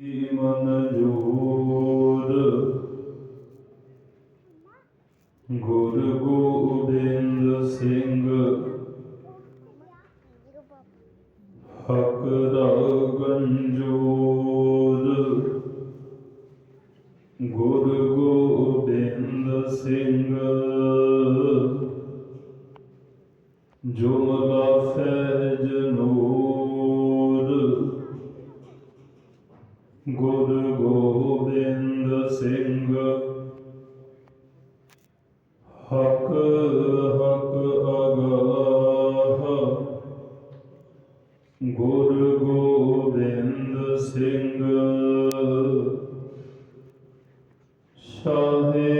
ਮਨ ਗੁਰ ਗੋਬਿੰਦ ਸਿੰਘ। ਹਕ ਰਾਗੰਜੋਰ ਗੁਰ ਗੋਬਿੰਦ ਸਿੰਘ। ਜੁਮਲਾ ਫੈਜ ਨੂਰ। ਹਕ ਹਕ ਅਗਾਹ ਗੁਰ ਗੋਬਿੰਦ ਸਿੰਘ। ਸ਼ਾਹੇ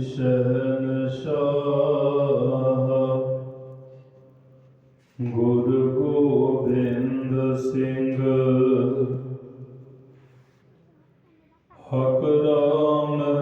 ਸ਼ਹਿਨਸ਼ਾਹ। ਗੁਰ ਗੋਬਿੰਦ ਸਿੰਘ। ਹਕ ਰਾਮ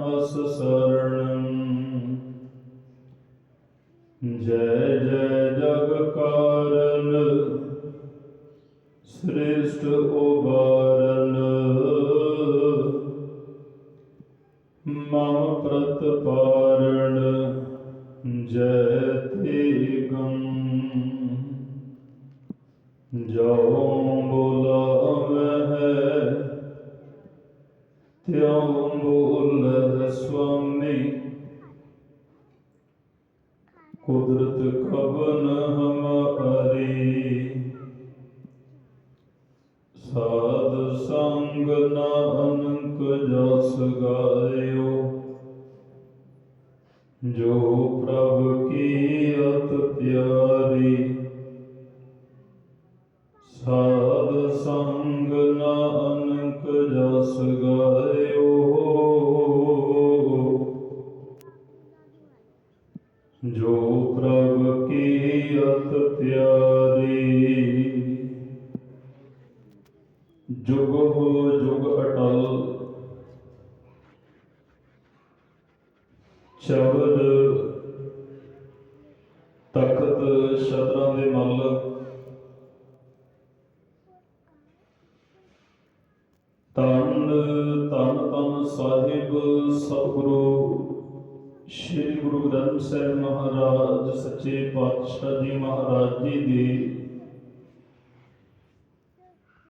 ਅਸ ਸਰਣੰ ਜੈ ਜੈ ਜਗ ਕਾਰਨ ਸ੍ਰੇਸ਼ਟ ਉਬਾਰਨ ਕੁਦਰਤ ਕਬਨ ਹਮਾਰੀ ਸਾਧ ਸੰਗ ਨਾਨਕ ਜਸ ਗਾਇਓ। ਜੋ ਪ੍ਰਭ ਕੀ ਅਤ ਪਿਆਰੀ। ਸਾਧ ਸੰਗ ਕੀ ਜੁਗ ਹੋ ਜੁਗ ਅਟਲ। ਸ਼ਬਦ ਤਖਤ ਸ਼ਬਦਾਂ ਦੇ ਮਾਲਕ ਤਨ ਤਨ ਤਨ ਸਾਹਿਬ ਸਤਿਗੁਰੂ। ਸ੍ਰੀ ਗੁਰੂ ਗ੍ਰੰਥ ਸਾਹਿਬ ਮਹਾਰਾਜ ਸੱਚੇ ਪਾਤਸ਼ਾਹ ਜੀ ਮਹਾਰਾਜ ਜੀ ਦੀ